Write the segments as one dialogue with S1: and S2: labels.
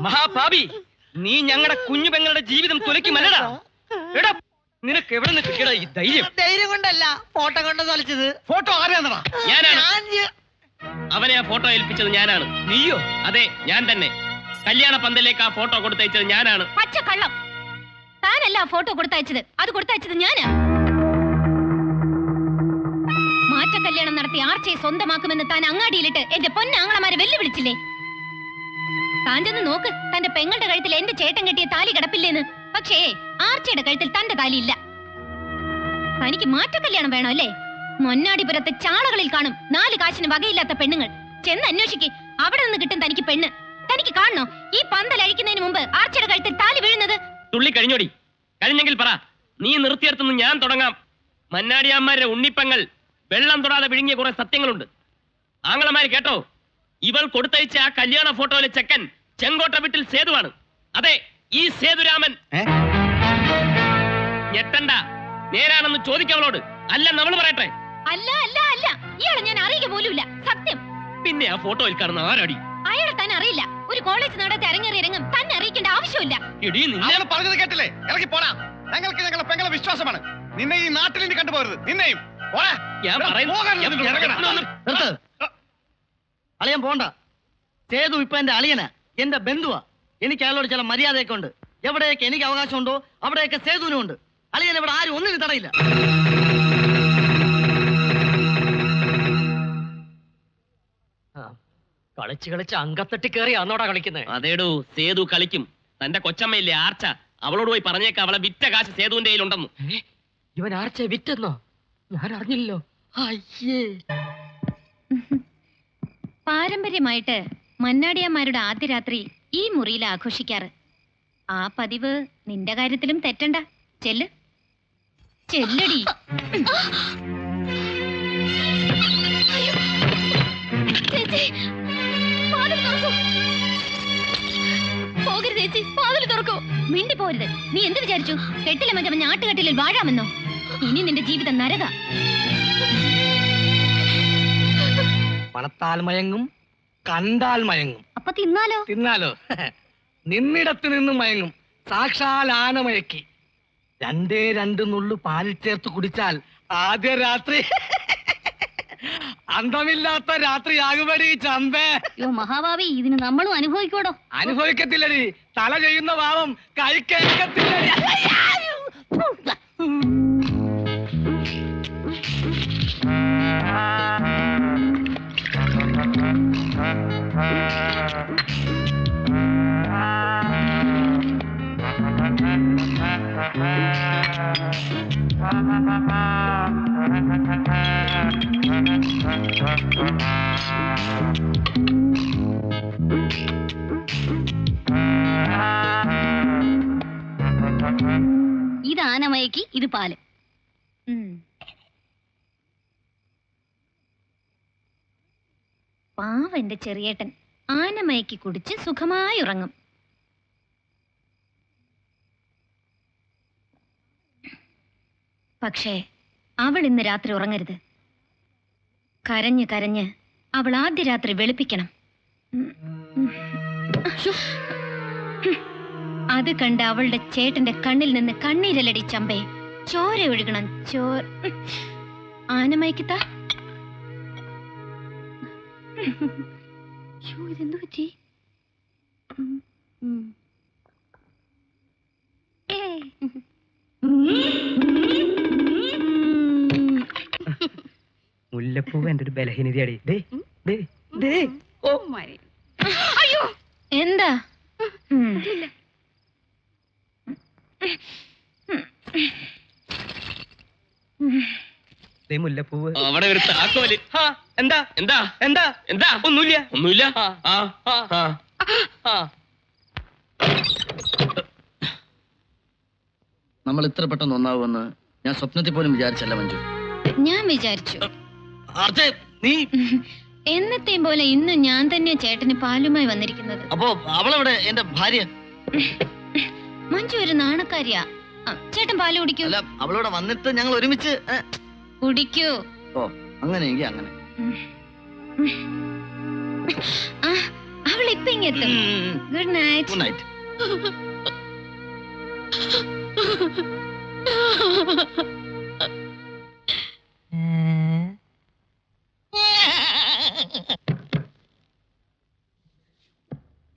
S1: മഹാപാപി നീ ഞങ്ങളുടെ കുഞ്ഞു പെങ്ങളുടെ ജീവിതം തുലയ്ക്കുമല്ലടാ. എടാ നിനക്ക് എവിടെ നിന്ന് കിട്ടിയടാ ഈ ധൈര്യം?
S2: ധൈര്യം കൊണ്ടല്ല ഫോട്ടോ കൊണ്ട് തൊലച്ചത്
S3: ഫോട്ടോ ആരെയാണടാ
S1: ഞാനാണ്? അവനെ ആ ഫോട്ടോ ഏൽപ്പിച്ചത് ഞാനാണ്.
S3: നീയോ?
S1: അതെ ഞാൻ തന്നെ. കല്യാണ പന്തലേക്ക് ആ ഫോട്ടോ കൊടുത്തയച്ചത് ഞാനാണ്.
S4: പച്ച കള്ളം താനല്ല ആ ഫോട്ടോ കൊടുത്തയച്ചത്. അത് കൊടുത്തയച്ചത് ഞാനാ. മാറ്റ കല്യാണം നടത്തി ആർച്ചയെ സ്വന്തമാക്കുമെന്ന് താൻ അങ്ങാടിയിലിട്ട് എന്റെ പൊന്നാങ്ങളമാരെ വെല്ലുവിളിച്ചില്ലേ? താൻ ചെന്ന് നോക്ക് തന്റെ പെങ്ങളുടെ കഴുത്തിൽ എന്റെ ചേട്ടൻ കെട്ടിയ താലി കിടപ്പില്ലേന്ന്. പക്ഷേ ആർച്ചയുടെ കഴുത്തിൽ തന്റെ താലി ഇല്ല. തനിക്ക് മാറ്റ കല്യാണം വേണോ അല്ലേ? മൊന്നാടിപുരത്തെ ചാളകളിൽ കാണും. നാല് കാശിന് വകയില്ലാത്ത പെണ്ണുങ്ങൾ. ചെന്ന് അന്വേഷിക്കേ. അവിടെ നിന്ന് കിട്ടും തനിക്ക് പെണ്ണ്. തനിക്ക് കാണണോ? ഈ പന്തൽ അഴിക്കുന്നതിന് മുമ്പ് ആർച്ചയുടെ കഴുത്തിൽ താലി വീഴുന്നത്?
S1: തുള്ളി കഴിഞ്ഞോടി. കഴിഞ്ഞെങ്കിൽ പറ. നീ നിർത്തിയെടുത്തുനിന്ന് ഞാൻ തുടങ്ങാം. മന്നാടിയാന്മാരുടെ ഉണ്ണിപ്പങ്ങൾ വെള്ളം തൊടാതെ വിഴുങ്ങിയ കുറെ സത്യങ്ങളുണ്ട്. ആങ്ങളമാര് കേട്ടോ? ഇവൾ കൊടുത്തയച്ച ആ കല്യാണ ഫോട്ടോയിലെ ചെക്കൻ ചെങ്കോട്ട വീട്ടിൽ സേതുവാണ്. അതെ ഈ സേതുരാമൻ.
S3: ഏ?
S1: ഞെട്ടണ്ട. നേരാണെന്ന് ചോദിക്കവളോട് അല്ല നമ്മൾ പറയട്ടെ.
S4: അല്ല അല്ല അല്ല. ഇയാളെ ഞാൻ അറിയുക പോലുമില്ല. സത്യം.
S1: പിന്നെ ആ ഫോട്ടോയിൽ കാണുന്ന ആരടി?
S4: അയാളെ തന്നെ അറിയില്ല. ഒരു കോളേജ് നടത്തി ഇറങ്ങേറി ഇറങ്ങും തന്നെ അറിയിക്കേണ്ട ആവശ്യമില്ല.
S1: എടി നിന്നെ
S3: അയാൾ പറഞ്ഞത് കേട്ടില്ലേ? ഇറങ്ങി പോടാ. ഞങ്ങൾക്ക് ഞങ്ങളെ പെങ്ങളെ വിശ്വാസമാണ്. നിന്നെ ഈ നാട്ടിൽ നിന്ന് കണ്ടുപോകരുത്. നിന്നെയും. പോടാ.
S1: ഞാൻ പറയുന്നു
S3: പോകാൻ.
S2: നിർത്ത് അളിയൻ പോണ്ട. സേതു ഇപ്പൊ എന്റെ അളിയനാ. എന്റെ ബന്ധുവാ. എനിക്ക് അയാളോട് ചില മര്യാദയൊക്കെ ഉണ്ട്. എവിടെയൊക്കെ എനിക്ക് അവകാശമുണ്ടോ അവിടെയൊക്കെ സേതുവിനും ഉണ്ട് അളിയൻ ഇവിടെ ആരും ഒന്നിനും തടയില്ല.
S5: കളിച്ച് കളിച്ച് അങ്കത്തട്ടി കയറി അന്നോടാ കളിക്കുന്നത്
S1: അതേടൂ സേതു കളിക്കും. തന്റെ കൊച്ചമ്മയില്ലേ ആർച്ച? അവളോട് പോയി പറഞ്ഞേക്ക അവളെ വിറ്റ കാശ് സേതുവിന്റെ കയ്യിലുണ്ടെന്ന്.
S5: ഇവൻ ആർച്ച വിറ്റെന്നോ? ഞാൻ അറിഞ്ഞില്ലോ അയ്യേ.
S4: പാരമ്പര്യമായിട്ട് മന്നാടിയന്മാരുടെ ആദ്യ രാത്രി ഈ മുറിയിൽ ആഘോഷിക്കാറ്. ആ പതിവ് നിന്റെ കാര്യത്തിലും തെറ്റണ്ട. ചെല്ല്. ചെല്ലടി. ചേച്ചി. പോകരുത് ചേച്ചി വാതിൽ തുറക്കൂ. മിണ്ടി പോരുത് നീ എന്ത് വിചാരിച്ചു? കെട്ടിലെ മറ്റവൻ ഞാട്ടുകെട്ടിലിൽ വാഴാമെന്നോ? ഇനി നിന്റെ ജീവിതം നരക.
S5: പണത്താൽ മയങ്ങും കണ്ടാൽ മയങ്ങും.
S4: അപ്പൊ തിന്നാലോ?
S5: തിന്നാലോ. നിന്നിടത്ത് നിന്നും മയങ്ങും. സാക്ഷാൽ ആന മയക്കി. രണ്ടേ രണ്ട് നുള്ളു പാലിൽ ചേർത്ത് കുടിച്ചാൽ ആദ്യ രാത്രി അന്തമില്ലാത്ത രാത്രിയാകുമടി ചമ്പേ
S4: യോ മഹാഭാവി ഇതിന് നമ്മളും അനുഭവിക്കൂടോ
S5: അനുഭവിക്കത്തില്ലടി. തല ചെയ്യുന്ന പാവം കഴിക്കത്തില്ലടി
S4: ഇത് ആനമയക്ക് ഇത് പാൽ. പാവ എന്റെ ചെറിയേട്ടൻ. ആനമയക്കി കുടിച്ച് സുഖമായി ഉറങ്ങും. പക്ഷേ അവൾ ഇന്ന് രാത്രി ഉറങ്ങരുത്. കരഞ്ഞ് കരഞ്ഞ് അവൾ ആദ്യ രാത്രി വെളുപ്പിക്കണം. അത് കണ്ട് അവളുടെ ചേട്ടന്റെ കണ്ണിൽ നിന്ന് കണ്ണീരലടി ചമ്പേ. ചോര ഒഴുകണം ചോർ ആനമയക്കിത്ത. ഇതെന്തു പറ്റി? ഉം,
S5: മുല്ലപ്പൂവ് എന്റെ ഒരു ബലഹീനതയാടി. ദേ ദേ ദേ. ഓ.
S4: അയ്യോ. എന്താ?
S5: മുല്ലപ്പൂവ്.
S1: അവിടെ ഒരു
S5: താക്കോൽ. എന്താ?
S1: എന്താ?
S5: എന്താ?
S1: എന്താ?
S5: ഒന്നുമില്ല.
S1: ഒന്നുമില്ല?
S2: നമ്മൾ ഇത്ര പെട്ടെന്ന് ഒന്നാവുമെന്ന് ഞാൻ സ്വപ്നത്തിൽ പോലും വിചാരിച്ചല്ല മഞ്ജു.
S4: ഞാൻ വിചാരിച്ചു.
S2: നീ?
S4: എന്നത്തെയും പോലെ ഇന്ന് ഞാൻ തന്നെ ചേട്ടന് പാലുമായി വന്നിരിക്കുന്നത്.
S2: അപ്പോ അവളവിടെ? എന്റെ ഭാര്യ?
S4: മഞ്ജു ഒരു നാണക്കാരിയാ. ചേട്ടൻ പാൽ കുടിക്കൂ.
S2: അവളോടെ വന്നിട്ട് ഞങ്ങൾ ഒരുമിച്ച്
S4: കുടിക്കൂ.
S2: ഓ അങ്ങനെയെങ്കിൽ അങ്ങനെ.
S4: അവൾ ഇപ്പൊ ഇങ്ങെത്തും. ഗുഡ് നൈറ്റ്
S2: ഗുഡ് നൈറ്റ്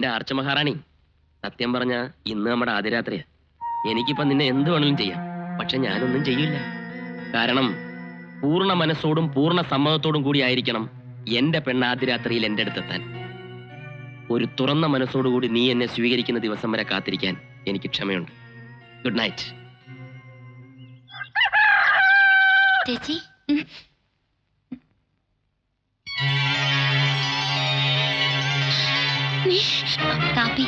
S1: എന്റെ ആർച്ച മഹാറാണി. സത്യം പറഞ്ഞ ഇന്ന് നമ്മുടെ ആദ്യരാത്രിയാ എനിക്കിപ്പോ നിന്നെ എന്ത് വേണമെങ്കിലും ചെയ്യാം. പക്ഷെ ഞാനൊന്നും ചെയ്യില്ല. കാരണം പൂർണ മനസ്സോടും പൂർണ സമ്മതത്തോടും കൂടി ആയിരിക്കണം എന്റെ പെണ്ണ് ആദ്യരാത്രിയിൽ എന്റെ അടുത്തെത്താൻ. ഒരു തുറന്ന മനസ്സോടുകൂടി നീ എന്നെ സ്വീകരിക്കുന്ന ദിവസം വരെ കാത്തിരിക്കാൻ എനിക്ക് ക്ഷമയുണ്ട്. Good night.
S4: ചേച്ചി കാപ്പി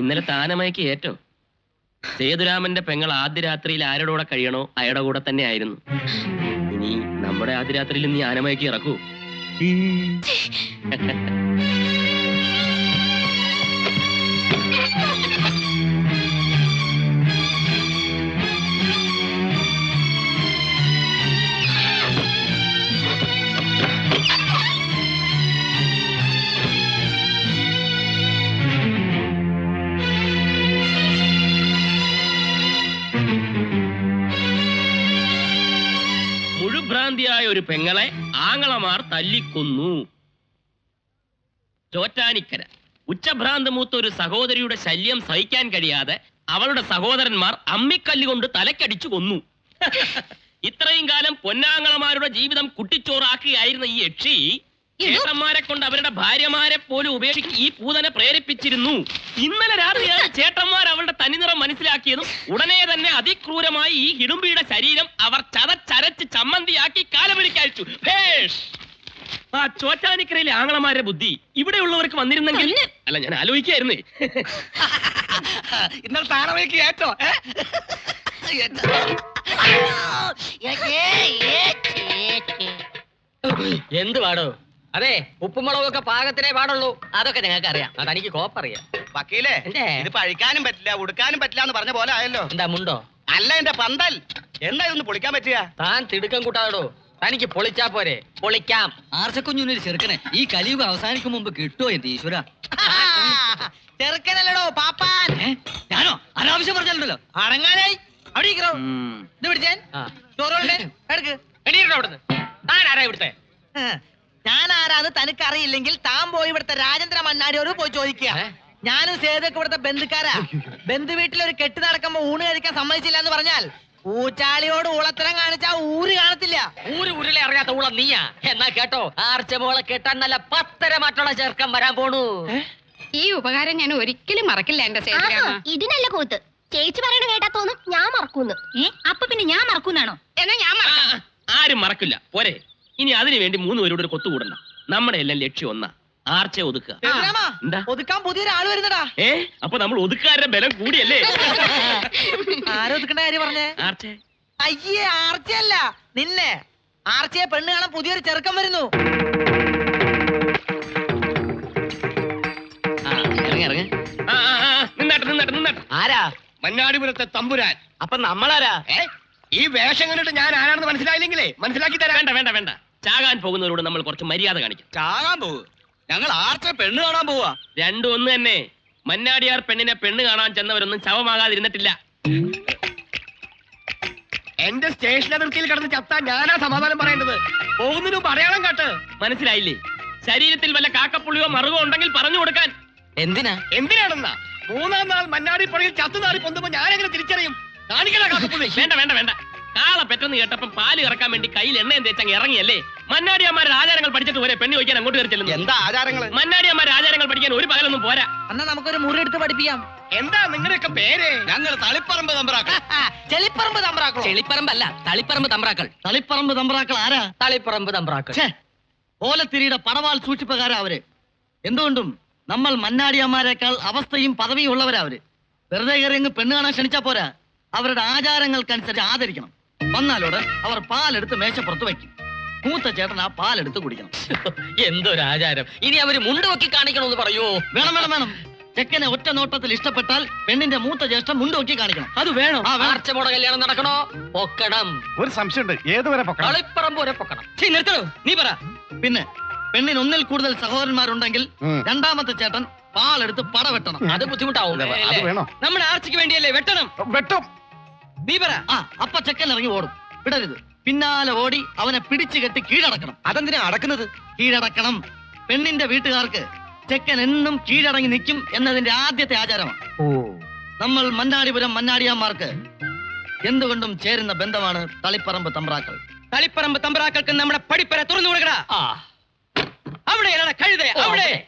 S1: ഇന്നലെ താനമയക്ക് ഏറ്റോ സേതുരാമന്റെ പെങ്ങൾ ആദ്യ രാത്രിയിൽ ആരുടെ കൂടെ കഴിയണോ അയാളുടെ കൂടെ തന്നെ ആയിരുന്നു. ഇനി നമ്മുടെ ആദ്യ രാത്രിയിൽ നീ ആനമയക്ക് ഇറക്കൂ. പെങ്ങളെ ആങ്ങളമാർ തല്ലിക്കൊന്നു. ചോറ്റാനിക്കര. ഉച്ചഭ്രാന്ത് മൂത്ത ഒരു സഹോദരിയുടെ ശല്യം സഹിക്കാൻ കഴിയാതെ അവളുടെ സഹോദരന്മാർ അമ്മിക്കല്ലുകൊണ്ട് തലക്കടിച്ചു കൊന്നു. ഇത്രയും കാലം പൊന്നാങ്ങളമാരുടെ ജീവിതം കുട്ടിച്ചോറാക്കുകയായിരുന്ന ഈ യക്ഷി ചേട്ടന്മാരെ കൊണ്ട് അവരുടെ ഭാര്യമാരെ പോലും ഉപേക്ഷിച്ച് ഈ പൂതനെ പ്രേരിപ്പിച്ചിരുന്നു. ഇന്നലെ രാത്രിയാണ് ചേട്ടന്മാർ അവളുടെ തനിനിറം മനസ്സിലാക്കിയതും ഉടനെ തന്നെ അതിക്രൂരമായി ഈ ഹിടുമ്പിയുടെ ശരീരം അവർ ചതച്ചരച്ച് ചമ്മന്തിയാക്കി കാലപിടിക്കയച്ചു ഭേഷ്! ആ ചോറ്റാനിക്കരയിലെ ആങ്ങളമാരുടെ ബുദ്ധി ഇവിടെ ഉള്ളവർക്ക് വന്നിരുന്നെങ്കിൽ അല്ല ഞാൻ ആലോചിക്കായിരുന്നേ.
S5: ഇന്നലെ താനമയക്ക് ഏറ്റോ?
S6: എന്ത് പാടോ അതെ ഉപ്പുമുളകൊക്കെ പാകത്തിനേ പാടുള്ളൂ. അതൊക്കെ ഞങ്ങൾക്ക് അറിയാം അതെനിക്ക് കോപ്പറിയാം.
S3: വക്കീലേ
S6: എന്തേ?
S3: ഇത് പഴിക്കാനും പറ്റില്ല ഉടുക്കാനും പറ്റില്ല എന്ന് പറഞ്ഞ പോലെ ആയല്ലോ.
S6: എന്താ മുണ്ടോ?
S3: അല്ല എന്റെ പന്തൽ. എന്താ ഇതൊന്ന് പൊളിക്കാൻ പറ്റുക
S6: താൻ തിടുക്കം കൂട്ടാടോ തനിക്ക് പൊളിച്ചാ പോരെ. പൊളിക്കാം.
S2: ആർച്ചക്കുഞ്ഞിനൊരു ചെറുക്കനെ ഈ കലിയുഗം അവസാനിക്കും മുമ്പ് കിട്ടുമോ എന്റെ ഈശ്വര?
S6: ചെറുക്കനല്ലടോ പാപ്പാൻ.
S2: ഞാനോ? അനാവശ്യം പറഞ്ഞല്ലോ
S6: അടങ്ങാനായി. അവിടെ ഇരിക്കണോ? ഇത് പിടിച്ചേൻ ചോറോളെ എടുക്ക്. എണീറ്റോ അവിടുന്ന്. താൻ ആരാ ഇവിടുത്തെ?
S7: ഞാൻ ആരാന്ന് തനിക്ക് അറിയില്ലെങ്കിൽ താൻ പോയി ഇവിടുത്തെ രാജേന്ദ്ര മണ്ണാടിയോട് പോയി ചോദിക്കുക? ഞാനും സേതൊക്കെ ഇവിടുത്തെ ബന്ധുക്കാരാ. ബന്ധു വീട്ടിൽ ഒരു കെട്ട് നടക്കുമ്പോ ഊണ് കഴിക്കാൻ സമ്മതിച്ചില്ല എന്ന് പറഞ്ഞാൽ ഊച്ചാളിയോട് ഊളത്തരം കാണിച്ചാ ഊര് കാണത്തില്ല.
S6: ഊര് ഉരുളെ അറിയാത്ത ഊള നീയാ. എന്നാ കേട്ടോ ആർച്ച ആർച്ചമോളെ കെട്ടാൻ നല്ല പത്തര മറ്റുള്ള ചെറുക്കം വരാൻ പോണു.
S8: ഈ ഉപകാരം ഞാൻ ഒരിക്കലും മറക്കില്ല എന്റെ സേതുരാമ.
S4: ഇതിനല്ല കൂത്ത്. ചേച്ചി പറയണ കേട്ടാ തോന്നും ഞാൻ മറക്കൂന്ന്. ഏ? അപ്പൊ പിന്നെ ഞാൻ മറക്കൂന്നാണോ?
S8: എന്നാ ഞാൻ മറക്കാം.
S1: ആരും മറക്കില്ല. പോരെ. ഇനി അതിനു വേണ്ടി മൂന്ന് പേരോട് ഒരു കൊത്തുകൂടണ്ട നമ്മുടെ എല്ലാം ലക്ഷ്യം ഒന്നാ. ആർച്ചെ ഒതുക്കുക. എന്താ?
S7: ഒതുക്കാൻ പുതിയൊരാൾ വരുന്നടാ.
S1: ഏ അപ്പൊ നമ്മൾ ഒതുക്കാരുടെ ബലം കൂടിയല്ലേ?
S7: ആരൊതുക്കണ്ട കാര്യം പറഞ്ഞേ?
S1: ആർച്ചെ?
S7: അയ്യേ ആർച്ചയല്ല നിന്നെ. ആർച്ചയെ പെണ്ണ് കാണാൻ പുതിയൊരു ചെറുക്കം വരുന്നു.
S6: ആരാ?
S3: മഞ്ഞാടിപുരത്തെ തമ്പുരാൻ.
S6: അപ്പൊ നമ്മളാരാ?
S3: ഈ വേഷം കണ്ടിട്ട് ഞാൻ ആരാണെന്ന് മനസ്സിലായില്ലെങ്കിലേ? മനസ്സിലാക്കി തരാം.
S1: വേണ്ട വേണ്ട വേണ്ട. ചാകാൻ പോകുന്നവരോട് നമ്മൾ കുറച്ച് മര്യാദ കാണിക്കും.
S3: ചാകാൻ പോകും ഞങ്ങൾ ആർക്കെ പെണ്ണ് കാണാൻ പോവാ.
S1: രണ്ടും ഒന്ന് തന്നെ. മന്നാടിയാർ പെണ്ണിനെ പെണ്ണ് കാണാൻ ചെന്നവരൊന്നും ശവമാകാതിരുന്നിട്ടില്ല.
S3: എന്റെ സ്റ്റേഷൻ അതിർത്തിയിൽ കിടന്ന് ചത്താൻ ഞാനാ സമാധാനം പറയേണ്ടത്? പോകുന്നതിന് മുമ്പ് അടയാളം കാട്ട്.
S1: മനസ്സിലായില്ലേ? ശരീരത്തിൽ വല്ല കാക്കപ്പുള്ളിയോ മറുകോ ഉണ്ടെങ്കിൽ പറഞ്ഞു കൊടുക്കാൻ.
S6: എന്തിനാ?
S3: എന്തിനാണെന്നാ? മൂന്നാം നാൾ മന്നാടി പുഴയിൽ ചത്തുനാറി പൊന്തുമ്പോ ഞാനെങ്ങനെ തിരിച്ചറിയും? കാണിക്കണ കാക്കപ്പുള്ളി.
S1: വേണ്ട വേണ്ട വേണ്ട. കാളെ പെറ്റെന്ന് കേട്ടപ്പം പാൽ ഇറക്കാൻ വേണ്ടി കയ്യിൽ എണ്ണയും തേച്ചങ്ങ് ഇറങ്ങിയല്ലേ? മന്നാടിയന്മാരുടെ ആചാരങ്ങൾ പഠിച്ചിട്ട് വരെ പെണ്ണ് വയ്ക്കാൻ അങ്ങോട്ട് കയറി ചെല്ലുന്നു.
S3: എന്താ ആചാരങ്ങൾ?
S1: മന്നാടിയന്മാരുടെ ആചാരങ്ങൾ പഠിക്കാൻ ഒരു പകലൊന്നും പോരാ.
S7: അന്നാ നമുക്കൊരു മുറി എടുത്ത് പഠിപ്പിക്കാം.
S3: എന്താ നിങ്ങളുടെയൊക്കെ പേര്? ഞങ്ങൾ തളിപ്പറമ്പ് തമ്പ്രാക്കൾ.
S7: ചെളിപ്പറമ്പ് തമ്പ്രാക്കൾ
S6: ചെളിപ്പറമ്പല്ല തളിപ്പറമ്പ് തമ്പ്രാക്കൾ.
S2: തളിപ്പറമ്പ് തമ്പ്രാക്കൾ ആരാ?
S6: തളിപ്പറമ്പ് തമ്പ്രാക്കൾ.
S2: ഓലത്തിരിയുടെ പടവാൾ സൂക്ഷിപ്പുകാരാ അവർ. എന്തുകൊണ്ടും നമ്മൾ മന്നാടിയന്മാരെക്കാൾ അവസ്ഥയും പദവിയും ഉള്ളവരാ അവർ. വെറുതെ കയറി പെണ്ണ് കാണാൻ ക്ഷണിച്ചാ പോരാ. അവരുടെ ആചാരങ്ങൾക്കനുസരിച്ച് ആദരിക്കണം. വന്നാലോട് അവർ പാലെടുത്ത് മേശപ്പുറത്ത് വയ്ക്കും. മൂത്ത ചേട്ടൻ ആ പാലെടുത്ത് കുടിക്കണം.
S6: എന്തൊരു ആചാരം ഇനി അവർ മുണ്ട് നോക്കി കാണിക്കണമെന്ന് പറയൂ.
S2: വേണം വേണം വേണം. ചെക്കനെ ഒറ്റ നോട്ടത്തിൽ ഇഷ്ടപ്പെട്ടാൽ പെണ്ണിന്റെ മൂത്ത ജ്യേഷ്ഠം മുണ്ടോക്കി കാണിക്കണം.
S6: അത് വേണം.
S2: ആ, വേണം.
S6: ആർച്ചമോടെ കല്യാണം നടക്കണോ? പൊക്കണം.
S9: ഒരു സംശയമുണ്ട്. ഏതുവരെ പൊക്കണം?
S6: കളിപ്പറമ്പ് വരെ പൊക്കണം.
S10: നിർത്തണോ നീ പറ.
S2: പിന്നെ പെണ്ണിന് ഒന്നിൽ കൂടുതൽ സഹോദരന്മാരുണ്ടെങ്കിൽ. രണ്ടാമത്തെ ചേട്ടൻ പാലെടുത്ത് പട വെട്ടണം
S6: അത് ബുദ്ധിമുട്ടാവും.
S9: അത്? വേണോ?
S10: നമ്മുടെ ആർച്ചയ്ക്ക് വേണ്ടിയല്ലേ വെട്ടണം?
S9: വെട്ടും.
S10: പറ
S2: ആ അപ്പ ചെക്കൻ ഇറങ്ങി ഓടും. വിടരുത്. പിന്നാലെ ഓടി അവനെ പിടിച്ചു കെട്ടി കീഴടക്കണം.
S9: അതെന്തിനാ അടക്കുന്നത്?
S2: കീഴടക്കണം. പെണ്ണിന്റെ വീട്ടുകാർക്ക് ചെക്കൻ എന്നും കീഴടങ്ങി നിൽക്കും എന്നതിന്റെ ആദ്യത്തെ ആചാരമാണ്.
S9: ഓ.
S2: നമ്മൾ മന്നാടിപുരം മന്നാടിയാന്മാർക്ക് എന്തുകൊണ്ടും ചേരുന്ന ബന്ധമാണ് തളിപ്പറമ്പ് തമ്പ്രാക്കൾ.
S10: തളിപ്പറമ്പ് തമ്പ്രാക്കൾക്ക് നമ്മുടെ പടിപ്പര തുറന്നു കൊടുക്കടാ. അവിടെ കഴുത അവിടെ.